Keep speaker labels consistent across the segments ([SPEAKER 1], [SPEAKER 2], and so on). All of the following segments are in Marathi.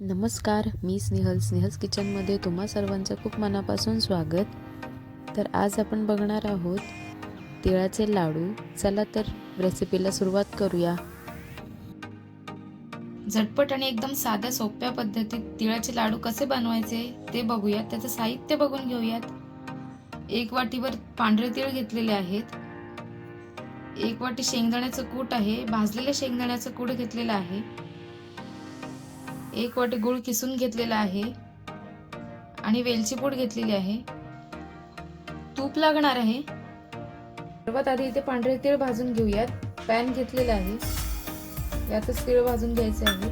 [SPEAKER 1] नमस्कार मी स्नेहल स्नेहल्स किचनमध्ये तुम्हा सर्वांचं खूप मनापासून स्वागत. तर आज आपण बघणार आहोत तिळाचे लाडू. चला तर रेसिपीला सुरुवात करूया. झटपट आणि एकदम साध्या सोप्या पद्धतीत तिळाचे लाडू कसे बनवायचे ते बघूयात. त्याचं साहित्य बघून घेऊयात. एक वाटीवर पांढरे तीळ घेतलेले आहेत. एक वाटी शेंगदाण्याचं कूट आहे. भाजलेल्या शेंगदाण्याचं कूट घेतलेलं आहे. एक वाटी गुळ किसून घेतलेला आहे आणि वेलची पूड घेतलेली आहे. तूप लागणार आहे. सर्वात आधी इथे पांढरे तीळ भाजून घेऊयात. पॅन घेतलेला आहे. यातच तीळ भाजून घ्यायचे आहे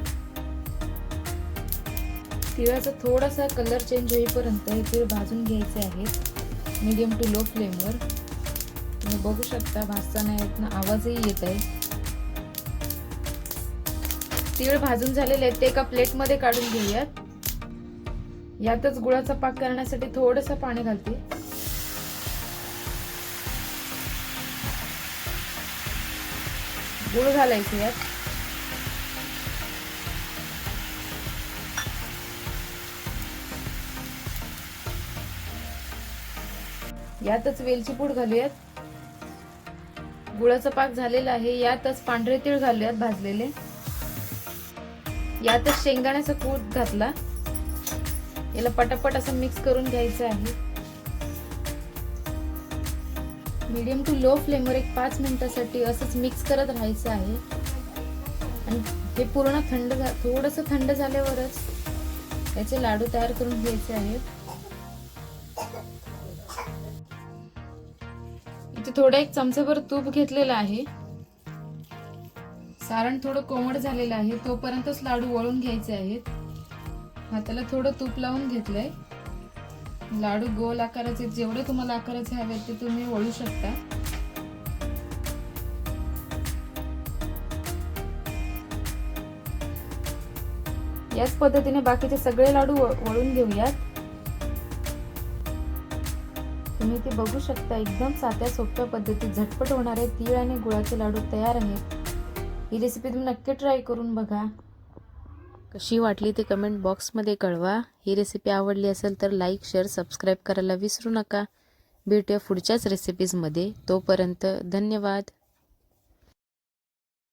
[SPEAKER 1] तिळाचा थोडासा कलर चेंज होईपर्यंत हे तीळ भाजून घ्यायचे आहेत. मीडियम टू लो फ्लेमवर. तुम्ही बघू शकता भाजताना यातनं आवाजही येत आहे. तीळ भाजून झालेले आहेत ते एका प्लेटमध्ये काढून घेऊयात. यातच गुळाचा पाक करण्यासाठी थोडस पाणी घालते. गुळ घालायचे यात. यातच वेलची पूड घालूयात. गुळाचा पाक झालेला आहे. यातच पांढरे तीळ घालूयात भाजलेले. यातच शेंगदाण्याचा कूट घातला. याला पटापट असं मिक्स करून घ्यायचं आहे. मीडियम टू लो फ्लेमवर एक पाच मिनिटासाठी असंच मिक्स करत राहायचं आहे. आणि हे पूर्ण थंड थोडंसं थंड झाल्यावरच याचे लाडू तयार करून घ्यायचे आहेत. इथे थोडा एक चमचाभर तूप घेतलेलं आहे. सारण थोडं कोमट झालेलं आहे. तोपर्यंतच लाडू वळून घ्यायचे आहेत. हाताला थोडं तूप लावून घेतलंय. लाडू गोल आकाराचे जेवढे तुम्हाला आकाराचे हवे ते तुम्ही वळू शकता. याच पद्धतीने बाकीचे सगळे लाडू वळून घेऊयात. तुम्ही ते बघू शकता. एकदम साध्या सोप्या पद्धतीत झटपट होणारे तीळ आणि गुळाचे लाडू तयार आहेत. ही रेसिपी तुम्ही नक्की ट्राय करून बघा. कशी वाटली ते कमेंट बॉक्समध्ये कळवा. ही रेसिपी आवडली असेल तर लाईक शेअर सबस्क्राईब करायला विसरू नका. भेटूया पुढच्याच रेसिपीजमध्ये तोपर्यंत धन्यवाद.